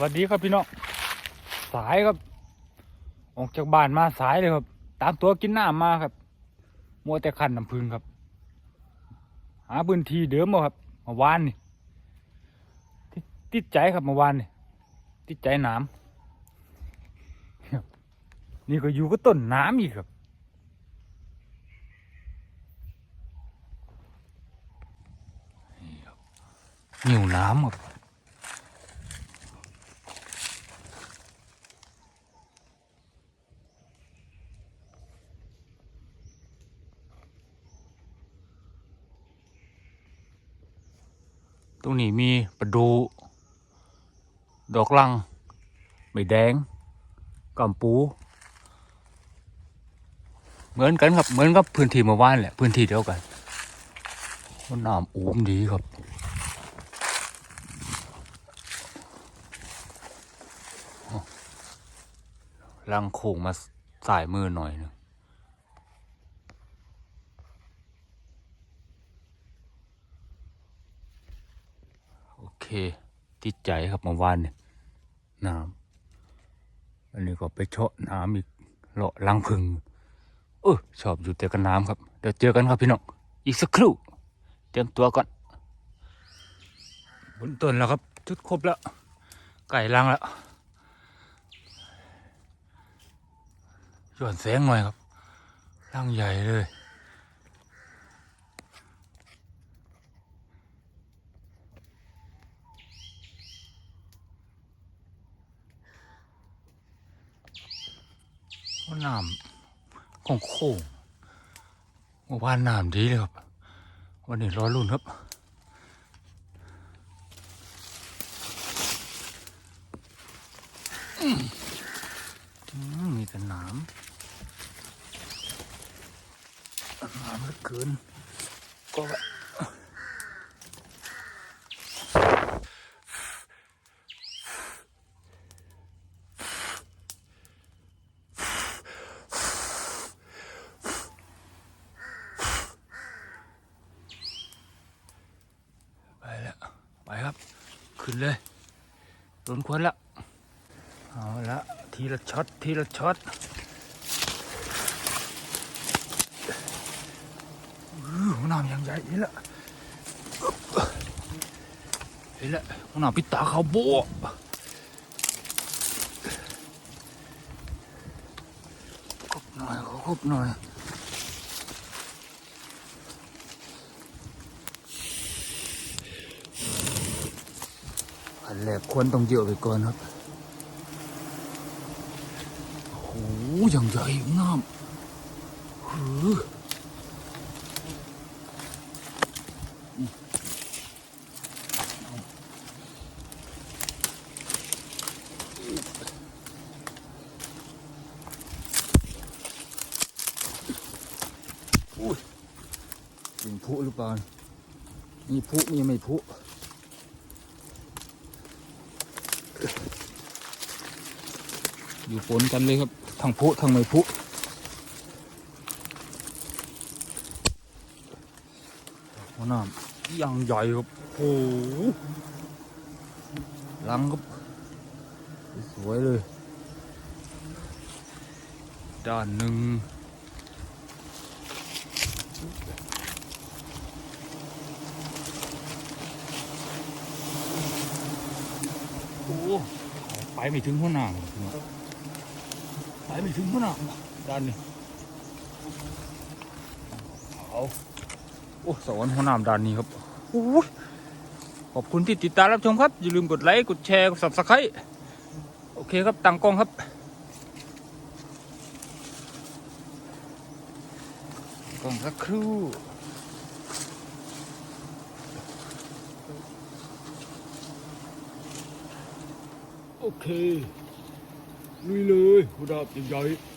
วัสดีครับพี่น้องสายครับ ออกจากบ้านมาสายเลยครับ ตามตัวกินน้ำมาครับ มัวแต่ขันน้ำพึ่งครับ หาพื้นที่เดิมบ่ครับเมาวานนี่ติดใจครับเมาวานนี่ติดใจน้ำนี่ก็อยู่ก็ต้นน้ำอีกครับนี่ครับหิวน้ำครับ รงนี้มีประดู ดอกลังใบแดงกำปู เหมือนกันครับเหมือนกับพื้นที่เมื่อวานแหละพื้นที่เดียวกันน้ำอูมดีครับลังโค้งมาสายมือหน่อยหนึง เคติดใจครับเมื่อวานเนี่ยน้ำอันนี้ก็ไปเชาะน้ำอีกเลาะลังพึงเออชอบอยู่แต่กับน้ำครับ เดี๋ยวเจอกันครับพี่น้องอีกสักครู่ เตรียมตัวก่อนบนต้นแล้วครับจุดครบแล้ว ไก่ลังแล้วหย่อนแสงหน่อยครับลังใหญ่เลย น้ำของโค้งเมื่อวานน้ำดีเลยครับ วันนี้ร้อนรุ่นครับ อืมอืมมีแต่น้ำน้ำเหลือเกิน ก็แบบไปแล้ว ไปครับ ขึ้นเลยโดนควนละเอาละทีละช็อตทีละช็อตหัวหน้ำยังใหญ่เห็นละเห็นละหัวหน้ำปิตาเขาโบะครบหน่อยขอบหน่อย อันแรกควรต้องเยอะไปก่อนครับโอ้โหอย่างใหญ่น้ำหืออุ้ยเป็นพุหรือเปล่ามีพุมีไม่พุ อยู่ปนกันเลยครับทั้งพุทั้งไม่พุหัวหน้ำยังใหญ่ครับโอ้โหลังครับสวยเลย ด้านหนึ่งโอ้ไปไม่ถึงหัวหน้า ไปไม่ถึงขนาดด้านนี้เอาโอ้สวรรค์หัวหน้ำด้านนี้ครับโอ้ยขอบคุณที่ติดตามรับชมครับ อย่าลืมกดไลค์ กดแชร์ กด subscribe โอเคครับตั้งกล้องครับกล้องสักครู่โอเค ลุยเลยหัวดาบใหญ่ๆ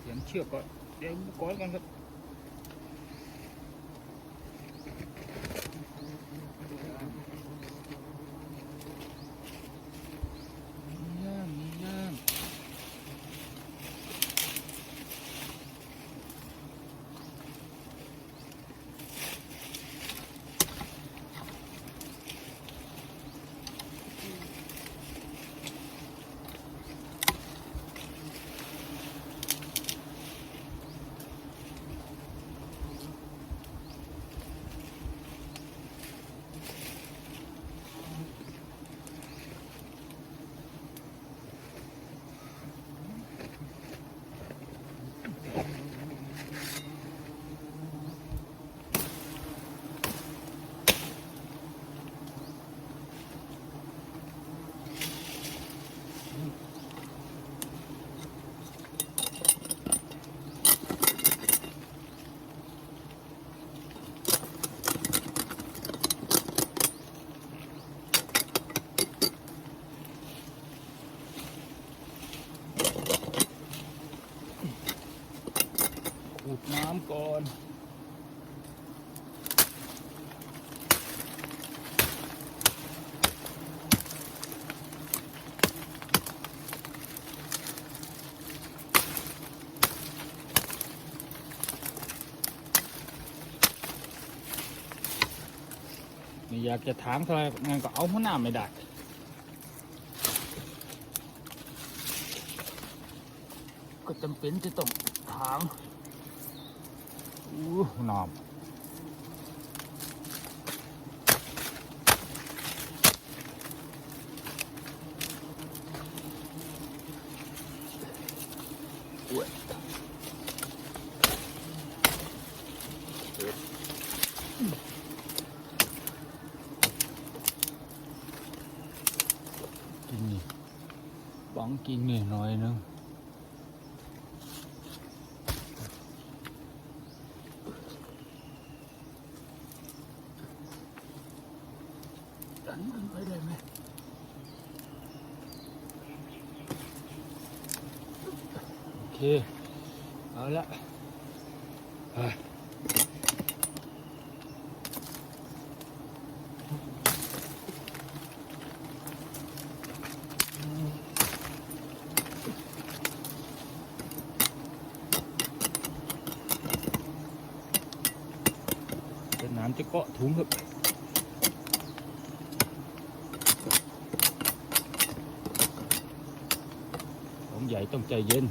เสียงเชือกก่อนเดี๋ยวก่อนกันครับ ขูดน้ำก่อนไม่อยากจะถามเท่าไรงั้นก็เอาหัวหน้าไม่ได้ก็จำเป็นจะต้องถาม อู้หนอมอุ๊ยกินนี่ บ้องกินนี่หน่อยนึงดันขึ้นไปได้ไหมโอเค เอาละเฮ้ยเดี๋ยวน้ำจะเกาะถุงครับ ของให ญ่ต้องใจเย็น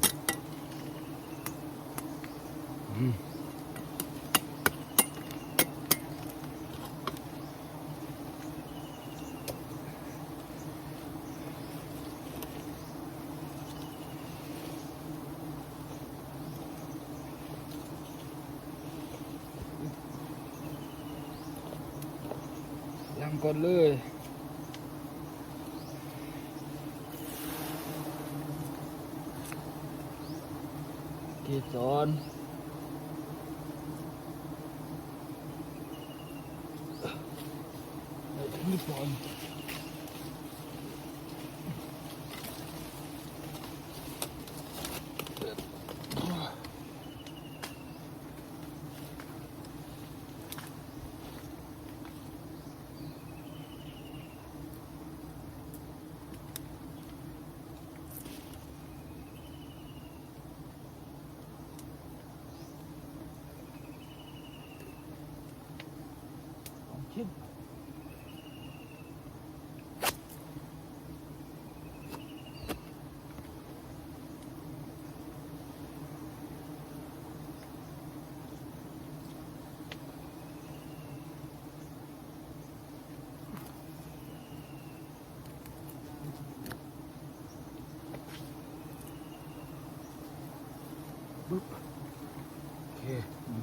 อืมยังก่อนเลย เกสรไอ้ที่สอน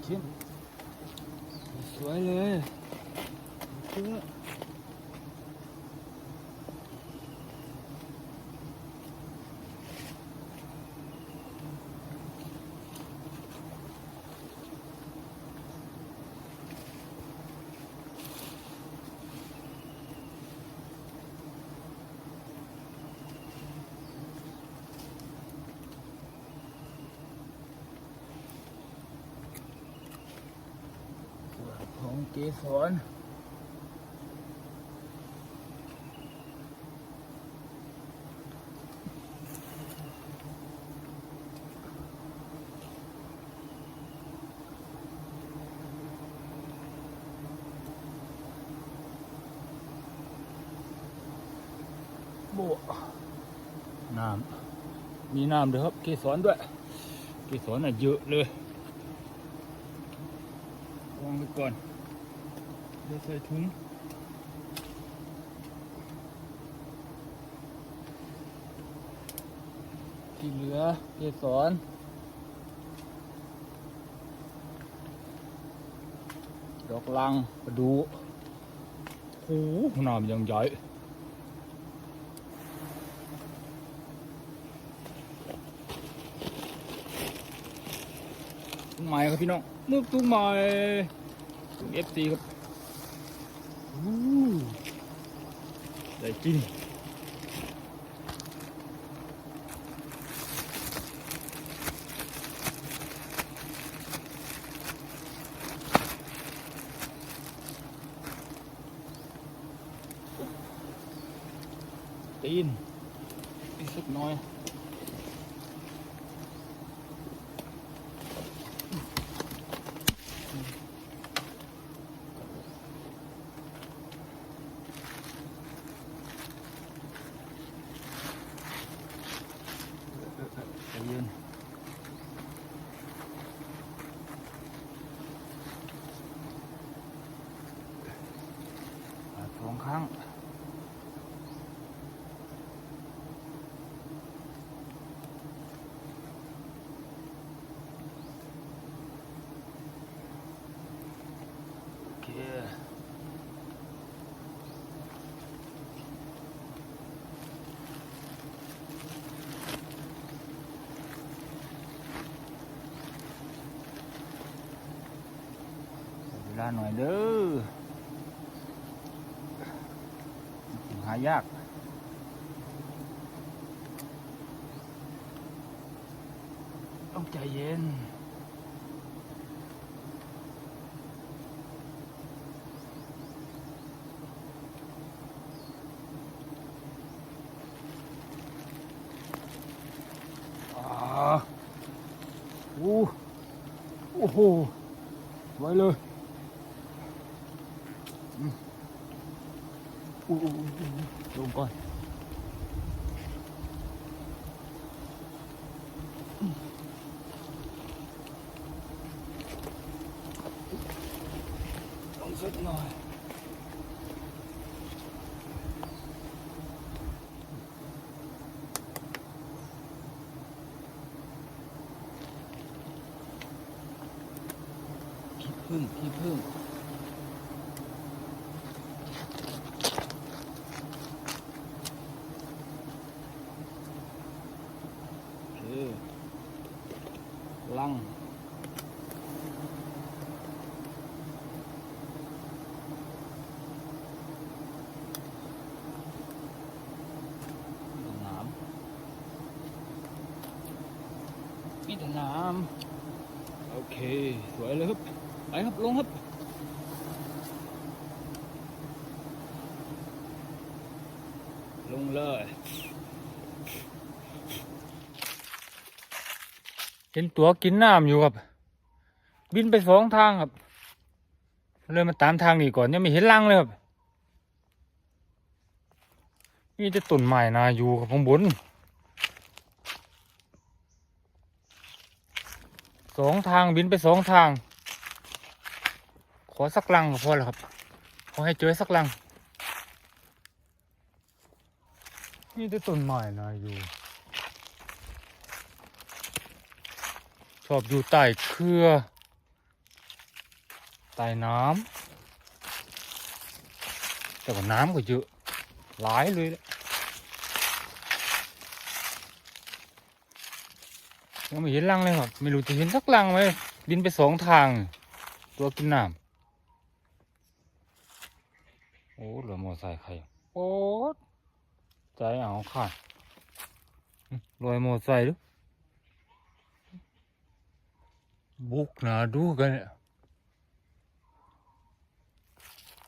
เข้มสวยเลยเชื่อของ เกสรโบะน้ำมีน้ำด้วยครับ เกสรด้วย เกสรน่ะเยอะเลย วางไว้ก่อน เดี๋ยวใส่ถุงที่เหลือเกสรดอกลังประดูโอ้หน้ำยังใหญ่ตุ้งไม้ครับพี่น้องมึกตุ้งไม้ตุ้งเอฟซีครับ đây chim tin đi sức nói อ่าสองครั้ง โอเคเวลาหน่อยเด้อหายาก ต้องใจเย็น อ่าโอ้โอ้โห ไว้เลย อู้อู้อู้อู้ลงก่อนลงสักหน่อยขี้ พึ่งขี้พึ่งโอเลังน้ำมีแต่น้ำโอเค สวยเลยครับ ไปครับ ลงครับ ลงเลย เห็นตัวกินน้ำอยู่ครับ บินไปสองทางครับ เลยมาตามทางนี้ก่อนยังไม่เห็นรังเลยครับมีแต่ต้นไม้นาอยู่ครับข้างบนสองทางบินไปสองทาง ขอสักลังก็พอแล้วครับ ขอให้เจอสักลังมีแต่ต้นไม้นาอยู่ ชอบอยู่ใต้เครือ ใต้น้ำ แต่ว่าน้ำก็เยอะหลายเลยแหละยังไม่เห็นรังเลยครับ ไม่รู้จะเห็นสักรังไหมบินไปสองทาง ตัวกินน้ำโอ้เหลือมอไซค์ใครโอ้ใจเอาค่ะลอยมอไซค์ดูบุกหนาดูกันเนี่ย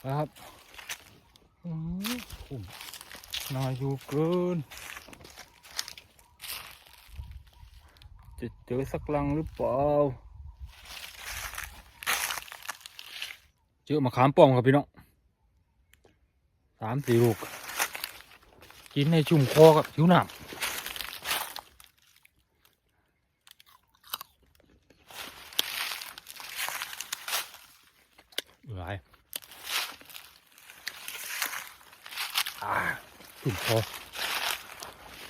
ครับอืมคุ้มน่าอยู่เกิน จะเจอสักลังหรือเปล่า เจอมะขามป้อมครับพี่น้อง สามสี่ลูก กินให้ชุ่มคอกับหิวน้ำหลายอ่าถึงพอ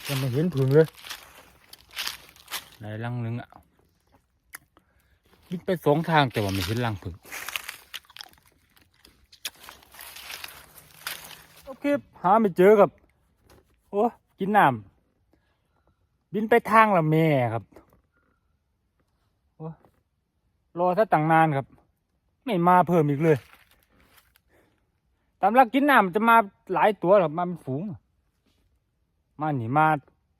ยังไม่เห็นผึ่งเลยในรังหนึงอะยิงไปสองทางแต่ว่าไม่เห็นรังผึ่ง โอหาไม่เจอกับ โอ้กินน้ำบินไปทางละแม่ครับโอ้รอถ้าตั้งนานครับ ไม่มาเพิ่มอีกเลย ตามลักกินน้ำมันจะมาหลายตัวหรอมาเป็นฝูง มาหนีมา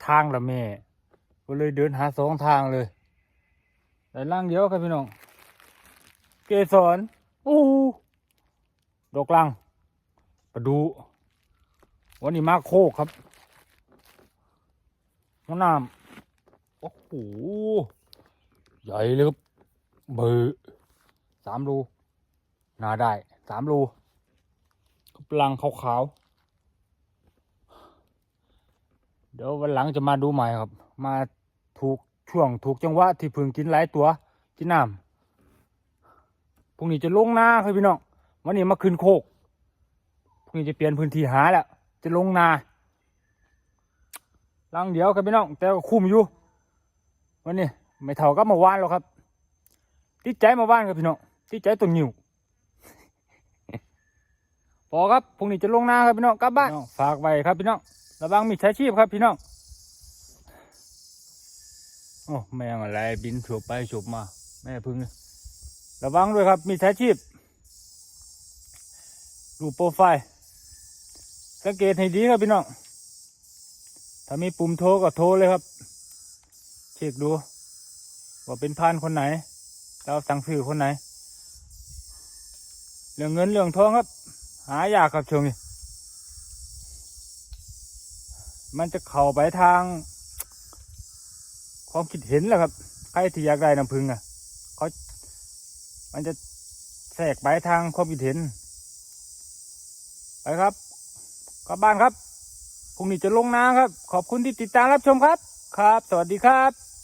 ทางละแม่ก็เลยเดินหาสองทางเลย แต่ล่างเดียวครับพี่น้อง เกสรอู้ดอกลัง ประดู วันนี้มาโคกครับหัวน้ำโอ้โหใหญ่เลยครับเบอร์สามรูนาได้สามรูกำลังขาวๆเดี๋ยววันหลังจะมาดูใหม่ครับ มาถูกช่วงถูกจังหวะที่พึ่งกินหลายตัวกินน้ำพรุ่งนี้จะลงหน้าครับพี่น้องวันนี้มาขึ้นโคกพรุ่งนี้จะเปลี่ยนพื้นที่หาแล้ว จะลงนาลังเดียวครับพี่น้องแต่ก็คุ้มอยู่วันนี้ไม่เท่ากับเมื่อวานหรอกครับติดใจเมื่อวานครับพี่น้องติดใจตัวนิ่วพอครับพรุ่งนี้จะลงนาครับพี่น้องกลับบ้านฝากไว้ครับพี่น้องระวังมีใช้ชีพครับพี่น้องโอ้แมงอะไรบินฉบไปฉบมา แม่พึ่งระวังด้วยครับมีใช้ชีพรูปโปรไฟล์ สังเกตให้ดีครับพี่น้อง ถ้ามีปุ่มโทรก็โทรเลยครับ เช็คดู ว่าเป็นพานคนไหนแล้วสั่งซื้อคนไหน เรื่องเงินเรื่องทองครับ หายากครับช่วงนี้ มันจะเข้าไปทาง ความคิดเห็นแหละครับ ใครที่อยากได้น้ำพึ่งอะเขามันจะแทรกไปทางความคิดเห็น ไปครับ กลับบ้านครับพรุ่งนี้จะลงน้ำครับ ขอบคุณที่ติดตามรับชมครับ ครับ สวัสดีครับ